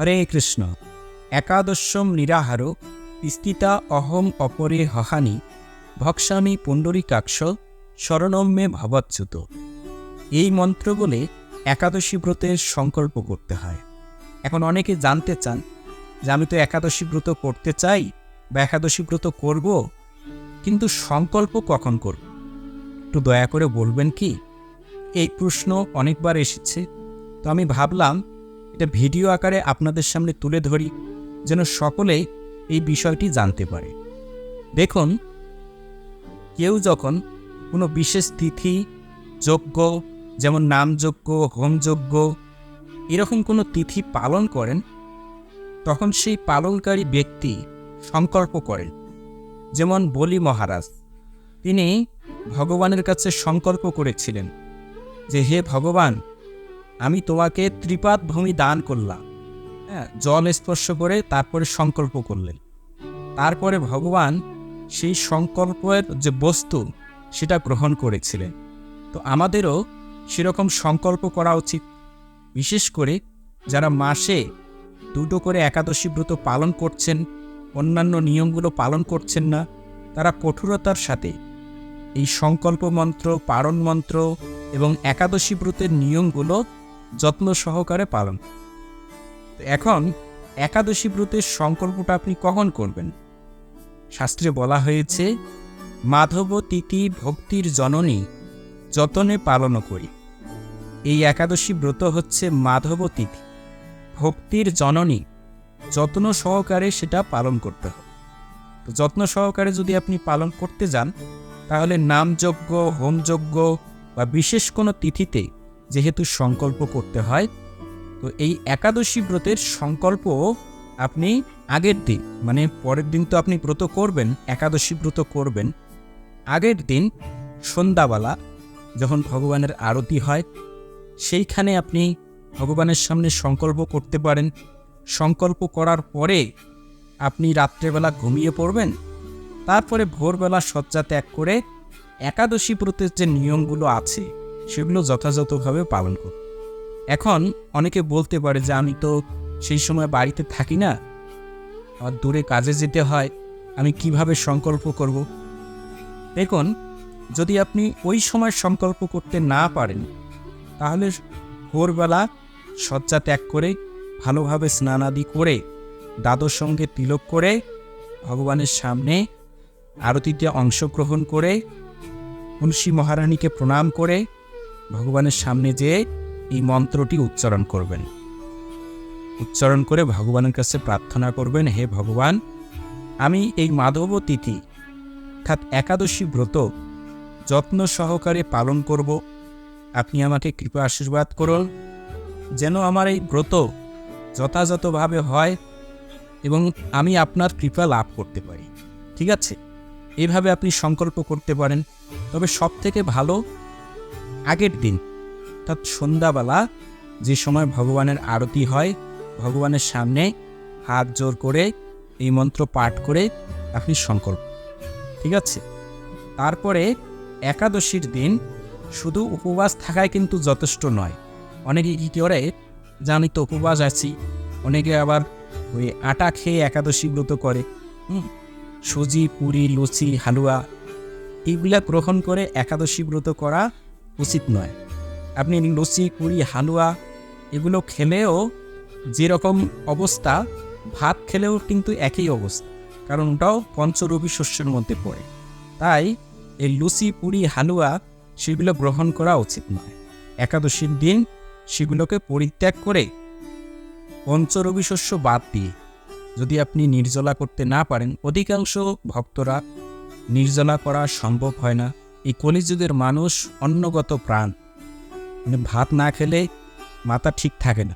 হরে কৃষ্ণ। একাদশম নিরাহার স্থিতা অহম অপরে হহানি ভক্সামি পুণ্ডরিকাক্ষ শরণম মে ভবচ্যুত। এই মন্ত্র বলে একাদশী ব্রতের সংকল্প করতে হয়। এখন অনেকে জানতে চান যে আমি তো একাদশী ব্রত করতে চাই বা একাদশী ব্রত করব, কিন্তু সংকল্প কখন করব? একটু দয়া করে বলবেন কি? এই প্রশ্ন অনেকবার এসেছে। তো আমি ভাবলাম এটা ভিডিও আকারে আপনাদের সামনে তুলে ধরি, যেন সকলেই এই বিষয়টি জানতে পারে। দেখুন, কেউ যখন কোনো বিশেষ তিথি যজ্ঞ যেমন নামযজ্ঞ হোমযজ্ঞ এরকম কোনো তিথি পালন করেন, তখন সেই পালনকারী ব্যক্তি সংকল্প করেন। যেমন বলি মহারাজ, তিনি ভগবানের কাছে সংকল্প করেছিলেন যে, হে ভগবান আমি তোমাকে ত্রিপাদ ভূমি দান করলাম। হ্যাঁ জল স্পর্শ করে তারপরে সংকল্প করলেন। তারপরে ভগবান সেই সংকল্পের যে বস্তু, সেটা গ্রহণ করেছিলেন। তো আমাদেরও সেরকম সংকল্প করা উচিত। বিশেষ করে যারা মাসে দুটো করে একাদশী ব্রত পালন করছেন, অন্যান্য নিয়মগুলো পালন করছেন না, তারা কঠোরতার সাথে এই সংকল্প মন্ত্র, পারণ মন্ত্র এবং একাদশী ব্রতের নিয়মগুলো যত্ন সহকারে পালন। এখন একাদশী ব্রতের সংকল্পটা আপনি কখন করবেন? শাস্ত্রে বলা হয়েছে, মাধব তিথি ভক্তির জননী, যতনে পালন করি। এই একাদশী ব্রত হচ্ছে মাধব তিথি, ভক্তির জননী, যত্ন সহকারে সেটা পালন করতে হবে। তো যত্ন সহকারে যদি আপনি পালন করতে যান, তাহলে নামযজ্ঞ, হোমযজ্ঞ বা বিশেষ কোনো তিথিতে যেহেতু সংকল্প করতে হয়, তো এই একাদশী ব্রতের সংকল্প আপনি আগের দিন মানে পরের দিন তো আপনি ব্রত করবেন, একাদশী ব্রত করবেন, আগের দিন সন্ধ্যাবেলা যখন ভগবানের আরতি হয়, সেইখানে আপনি ভগবানের সামনে সংকল্প করতে পারেন। সংকল্প করার পরে আপনি রাত্রেবেলা ঘুমিয়ে পড়বেন। তারপরে ভোরবেলা শয্যা ত্যাগ করে একাদশী ব্রতের যে নিয়মগুলো আছে সেগুলো যথাযথভাবে পালন করুন এখন অনেকে বলতে পারে যে আমি তো সেই সময় বাড়িতে থাকি না। আমার দূরে কাজে যেতে হয়, আমি কীভাবে সংকল্প করব? দেখুন, যদি আপনি ওই সময় সংকল্প করতে না পারেন, তাহলে ভোরবেলা শয্যা ত্যাগ করে, ভালোভাবে স্নানাদি করে দাদর সঙ্গে তিলক করে, ভগবানের সামনে আরতিতে অংশগ্রহণ করে, মুন্সী মহারানীকে প্রণাম করে ভগবানের সামনে যেয়ে এই মন্ত্রটি উচ্চারণ করবেন। উচ্চারণ করে ভগবানের কাছে প্রার্থনা করবেন, হে ভগবান, আমি এই মাধব তিথি, অর্থাৎ একাদশী ব্রত যত্ন সহকারে পালন করব। আপনি আমাকে কৃপা আশীর্বাদ করুন, যেন আমার এই ব্রত যথাযথভাবে হয় এবং আমি আপনার কৃপা লাভ করতে পারি। ঠিক আছে? এইভাবে আপনি সংকল্প করতে পারেন। তবে সব থেকে ভালো আগের দিন। অর্থাৎ সন্ধ্যাবেলা যে সময় ভগবানের আরতি হয়, ভগবানের সামনে হাত জোর করে এই মন্ত্র পাঠ করে আপনি সংকল্প। ঠিক আছে? তারপরে একাদশীর দিন শুধু উপবাস থাকায় কিন্তু যথেষ্ট নয়। অনেকে কী করে? আমি তো উপবাস আছি। অনেকে আবার ওই আটা খেয়ে একাদশী ব্রত করে। হুম? সুজি, পুরি, লুচি, হালুয়া, এইগুলা গ্রহণ করে একাদশী ব্রত করা উচিত নয়। আপনি লুচি, পুরি, হালুয়া এগুলো খেলেও যেরকম অবস্থা, ভাত খেলেও কিন্তু একই অবস্থা, কারণ ওটাও পঞ্চরবি শস্যের মধ্যে পড়ে। তাই এই লুচি, পুরি, হালুয়া সেগুলো গ্রহণ করা উচিত নয়। একাদশীর দিন সেগুলোকে পরিত্যাগ করে পঞ্চরবি শস্য বাদ দিয়ে যদি আপনি নির্জলা করতে না পারেন, অধিকাংশ ভক্তরা নির্জলা করা সম্ভব হয় না। এই কলিযুগের মানুষ অন্নগত প্রাণ। মানে ভাত না খেলে মাথা ঠিক থাকে না।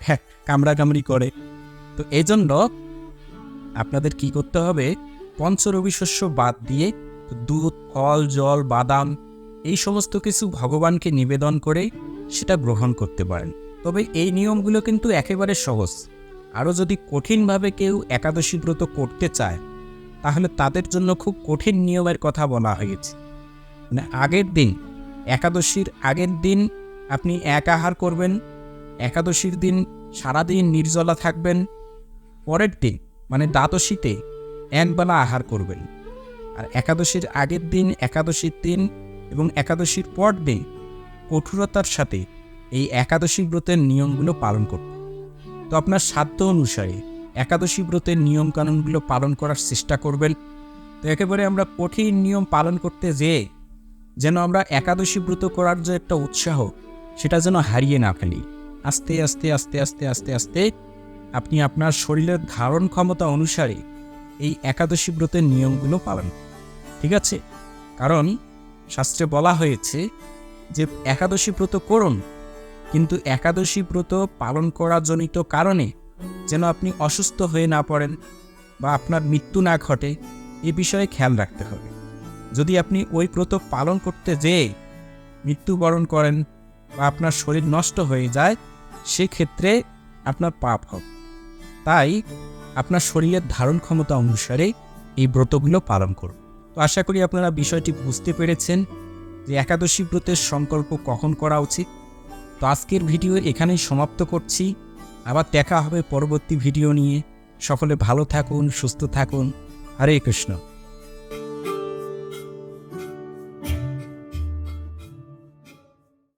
হ্যাঁ কামড়াকামড়ি করে। তো এই জন্য আপনাদের কি করতে হবে? পঞ্চরবি শস্য বাদ দিয়ে দুধ, ফল, জল, বাদাম এই সমস্ত কিছু ভগবানকে নিবেদন করে সেটা গ্রহণ করতে পারেন। তবে এই নিয়মগুলো কিন্তু একেবারে সহজ। আরও যদি কঠিনভাবে কেউ একাদশী ব্রত করতে চায়, তাহলে তাদের জন্য খুব কঠিন নিয়মের কথা বলা হয়েছে। মানে আগের দিন, একাদশীর আগের দিন আপনি এক আহার করবেন, একাদশীর দিন সারাদিন নির্জলা থাকবেন, পরের দিন মানে দ্বাদশীতে একবেলা আহার করবেন। আর একাদশীর আগের দিন, একাদশীর দিন এবং একাদশীর পর দিন কঠোরতার সাথে এই একাদশী ব্রতের নিয়মগুলো পালন করবেন। তো আপনার সাধ্য অনুসারে একাদশী ব্রতের নিয়মকানুনগুলো পালন করার চেষ্টা করবেন। তো একেবারে আমরা কঠিন নিয়ম পালন করতে যেয়ে যেন আমরা একাদশী ব্রত করার যে একটা উৎসাহ, সেটা যেন হারিয়ে না ফেলি। আস্তে আস্তে আস্তে আস্তে আস্তে আস্তে আপনি আপনার শরীরের ধারণ ক্ষমতা অনুসারে এই একাদশী ব্রতের নিয়মগুলো পালন ঠিক আছে? কারণ শাস্ত্রে বলা হয়েছে যে, একাদশী ব্রত করুন, কিন্তু একাদশী ব্রত পালন করা জনিত কারণে যেন আপনি অসুস্থ হয়ে না পড়েন বা আপনার মৃত্যু না ঘটে, এ বিষয়ে খেয়াল রাখতে হবে। যদি আপনি ওই ব্রত পালন করতে যেয়ে মৃত্যুবরণ করেন বা আপনার শরীর নষ্ট হয়ে যায়, সেক্ষেত্রে আপনার পাপ হবে। তাই আপনার শরীরের ধারণ ক্ষমতা অনুসারে এই ব্রতগুলো পালন করুন। তো আশা করি আপনারা বিষয়টি বুঝতে পেরেছেন যে একাদশী ব্রতের সংকল্প কখন করা উচিত। তো আজকের ভিডিও এখানেই সমাপ্ত করছি। আবার দেখা হবে পরবর্তী ভিডিও নিয়ে। সকলে ভালো থাকুন, সুস্থ থাকুন। হরে কৃষ্ণ।